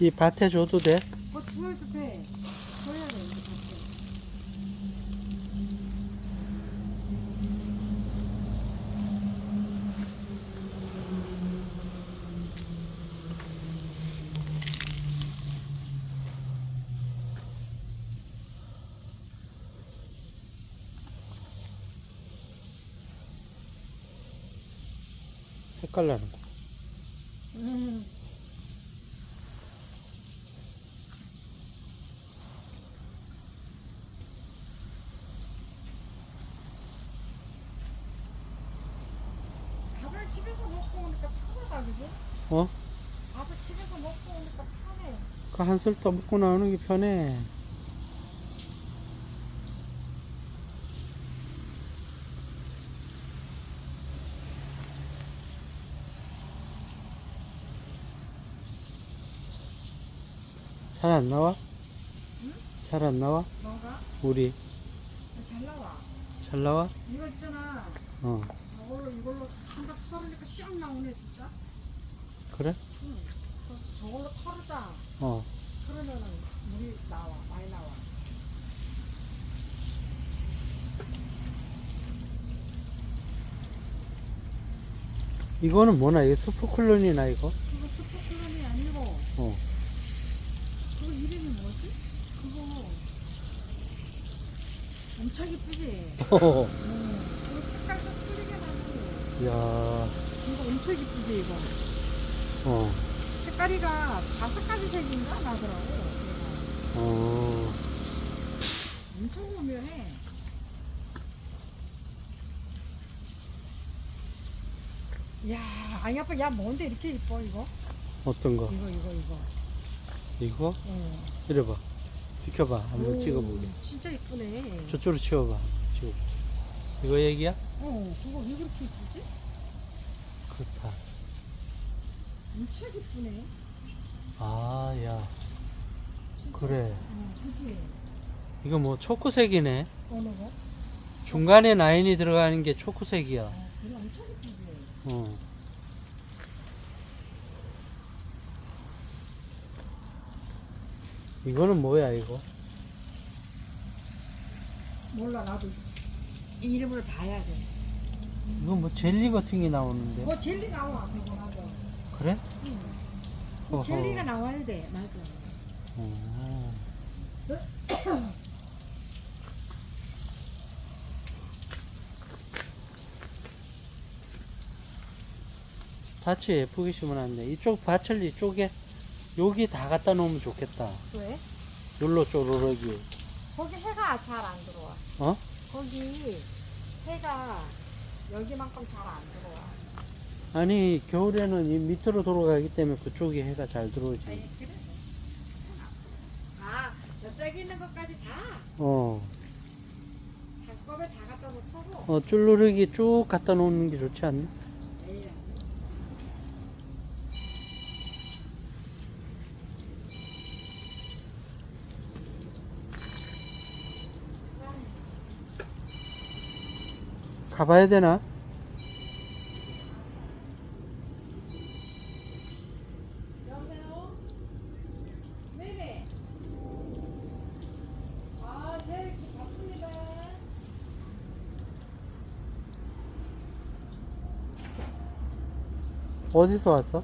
이 밭에 줘도 돼? 뭐 주워도 돼. 줘야 돼, 나는 거. 음. 밥을 집에서 먹고 오니까 편하다, 그지? 어? 밥을 집에서 먹고 오니까 편해. 그 한술 떠먹고 나오는 게 편해. 잘 안 나와? 잘안 나와? 뭐가? 우리 잘 나와. 잘 나와? 이거 있잖아. 어 저걸로 이걸로 한갑 털으니까 샥 나오네, 진짜. 그래? 응. 그 저걸로 털으자. 어 그러면은 물이 나와, 많이 나와. 이거는 뭐나 이거 스프클론이나 이거? 그거 스포클론이 아니고 어 그거 이름이 뭐지? 그거 엄청 이쁘지? 어. 응. 그거 색깔도 틀리게 나고 야 이거 엄청 이쁘지 이거 어. 색깔이가 다섯 가지 색인가 나더라고 얘가. 어. 엄청 오묘해 야 아니 아빠 야 뭔데 이렇게 이뻐 이거? 어떤 거? 이거 이거 이거 이거? 어. 이래 봐. 비켜봐. 한번 오, 찍어보게. 진짜 이쁘네 저쪽으로 치워봐. 치워. 이거 얘기야? 어 그거 왜 그렇게 이쁘지? 그렇다. 엄청 이쁘네 아, 야. 그래. 어 저기 이거 뭐 초코색이네. 어느 거? 중간에 라인이 들어가는 게 초코색이야. 어, 그거 엄청 이쁘지 어. 이거는 뭐야, 이거? 몰라 나도 이 이름을 봐야 돼. 이거 뭐 젤리 같은 게 나오는데. 뭐 젤리 나와 그거 맞아. 그래? 응. 어허. 젤리가 나와야 돼 맞아. 어. 밭이 예쁘게 심어놨네. 이쪽 밭을 이쪽에 여기 다 갖다 놓으면 좋겠다. 왜? 요로 쪼르르기. 거기 해가 잘 안 들어와. 어? 거기 해가 여기만큼 잘 안 들어와. 아니 겨울에는 이 밑으로 돌아가기 때문에 그쪽에 해가 잘 들어오지. 아니 그래. 아 저쪽에 있는 것까지 다 어. 한꺼번에 다 갖다 놓고. 어 쭈르르기 쭉 갖다 놓는 게 좋지 않나? 가봐야 되나? 아. 어디서 왔어?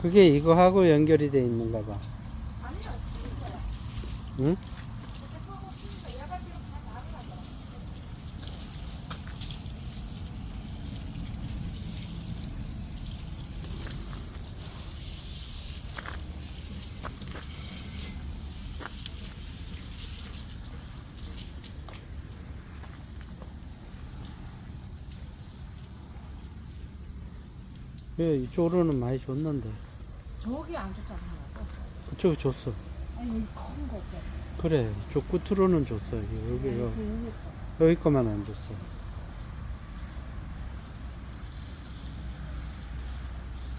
그게 이거하고 연결이 돼 있는가 봐. 응? 예, 이쪽으로는 많이 줬는데. 저기 안 줬잖아. 그쪽에 줬어. 아니 여기 큰 거 없어. 그래, 저 끝으로는 줬어. 여기, 여기, 네, 여기, 그 여기 거만 안 줬어.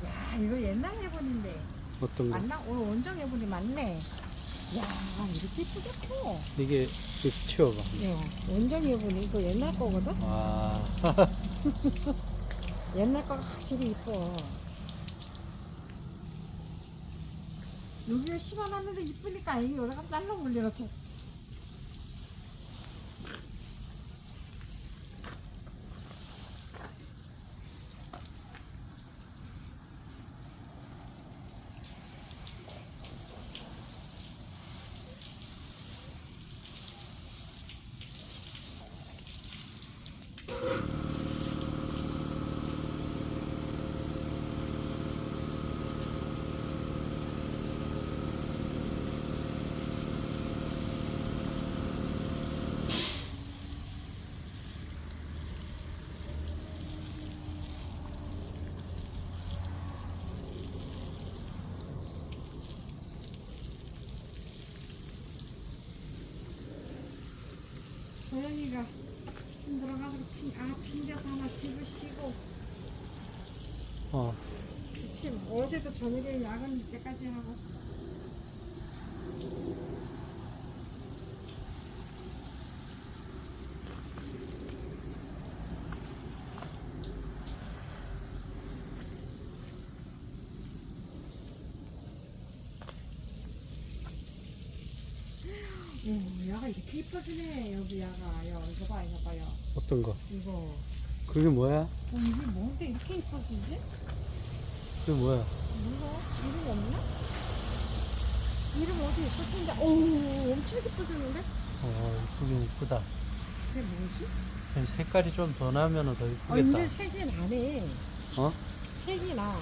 야 이거 옛날 해본인데 어떤 거? 맞나? 오늘 원정 해본이 맞네. 야 이렇게 이쁘게 커. 이게, 이거 치워봐. 야 원정 해본이 이거 옛날 거거든. 와, 옛날 거가 확실히 이뻐. 여기가 심어놨는데 이쁘니까 여기가 날로 물려놓지. 소연이가 힘들어가지고 핑, 아 핑계서 하나 집을 쉬고 어, 그치 어제도 저녁에 야근 때까지 하고. 오, 야가 이렇게 이뻐지네 여기 야가. 야 이거 봐 이거 봐요. 어떤 거? 이거 그게 뭐야? 어, 이게 뭔데 이렇게 이뻐지지? 그게 뭐야? 이거 이름 없나? 이름 어디 텐데 오 엄청 이뻐졌는데? 어, 이쁘긴 이쁘다. 그게 뭐지? 색깔이 좀더 나면 더어 이쁘겠다. 이제 색이 나네 어? 색이 나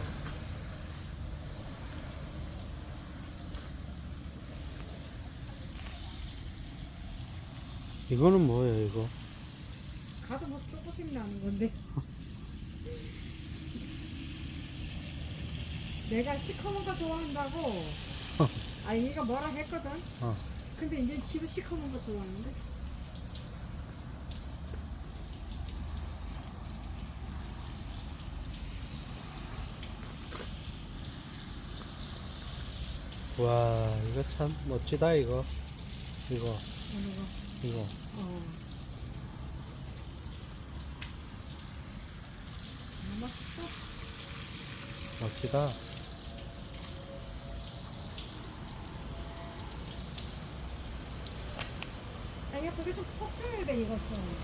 이거는 뭐예요, 이거? 가도 뭐 조금씩 나는 건데 내가 시커먼 거 좋아한다고 아 얘가 뭐라 했거든 어. 근데 이제 지도 시커먼 거 좋아하는데 와, 이거 참 멋지다, 이거. 이거, 어느 거 이거. 어. 아, 맛있어. 멋지다. 아니, 그게 좀 폭줘야 돼, 이것 좀.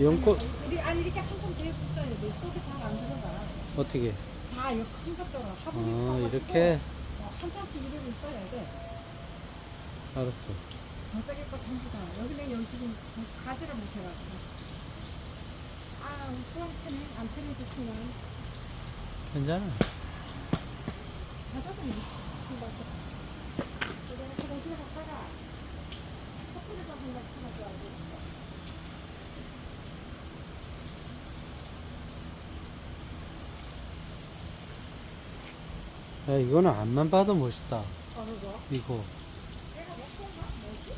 연꽃, 아니, 이리- 아니, 이렇게 한손 뒤에 붙여야 돼. 속이 잘안 들어가. 어떻게? 다 이거 큰 화분이 아, 이렇게? 어, 한 짝씩 이렇게 있어야 돼. 알았어. 저쪽에 거 전부 다. 여기는 여기 지금 가지를 못해가지고. 아, 안 편해. 괜찮아. 야, 이거는 앞만 봐도 멋있다. 어느 거? 이거. 몇 건가? 뭐지?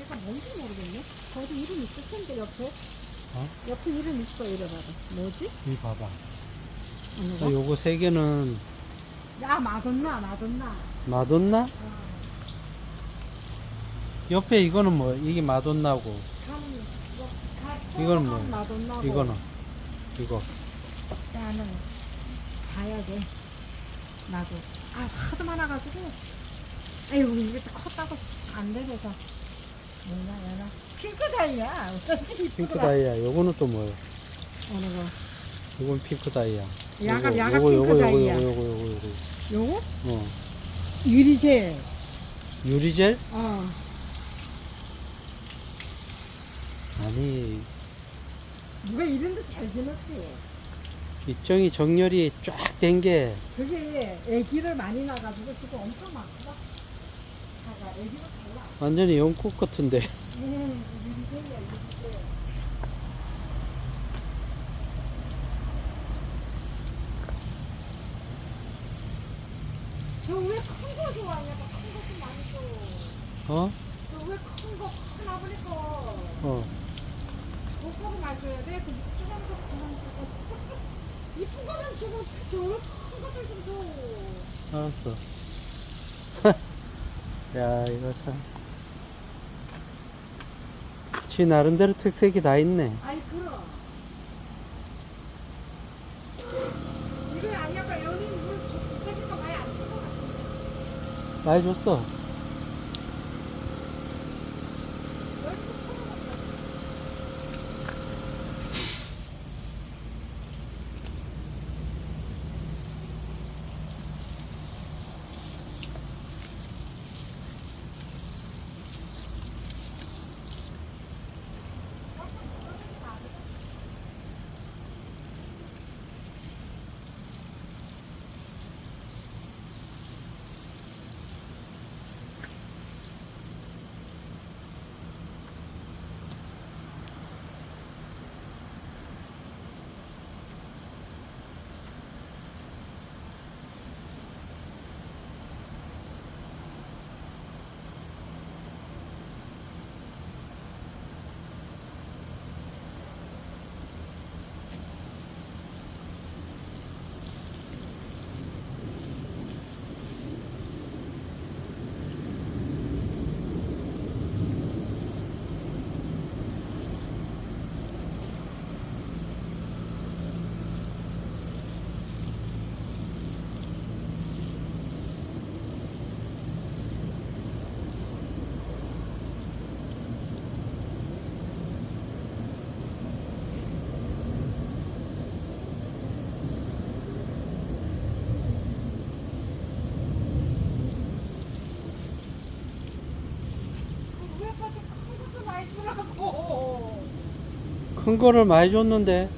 얘가 뭔지 모르겠네. 거기 이름 있을 텐데 옆에. 어? 옆에 이름 있어 이래봐봐. 뭐지? 이 봐봐. 어느 야, 거? 요거 세 개는 야 마돈나 마돈나. 마돈나? 어, 옆에 이거는 뭐, 이게 마돈나고, 가는 이거 가. 이거는 이거. 나는 봐야 돼. 나도. 아 하도 많아가지고. 아이고 이게 또 컸다고 씨, 안 되면서. 뭐냐 얘나. 핑크 다이야. 어쩐지 핑크 이쁘더라. 다이아. 요거는 또 뭐예요? 어느 거? 요건 핑크 다이아. 야가 야가 요거, 핑크 요거, 다이야. 요거, 요거, 요거, 요거. 요거? 어. 유리젤. 유리젤? 어. 아니, 누가 이름도 잘 지었지. 입정이 정렬이 쫙 된 게, 그게 애기를 많이 낳아가지고 지금 엄청 많구나. 완전히 영국 같은데. 저 왜 큰 거 좋아해? 큰거좀 많이 줘. 어? 저 왜 큰 거 하나 보니까. 어. 못하고 마셔야 돼. 그 조그만 거 그만 주고. 이쁜 거는 주고 저큰 거들 좀 줘. 알았어. 야, 이거 참. 지 나름대로 특색이 다 있네. 아이 그럼. 이거 아니야? 여기 물 저기 거 많이 안줄것 같은데. 많이 줬어. 왜 아빠한테 큰 것도 많이 주라고. 큰 거를 많이 줬는데.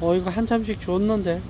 어, 이거 한참씩 줬는데.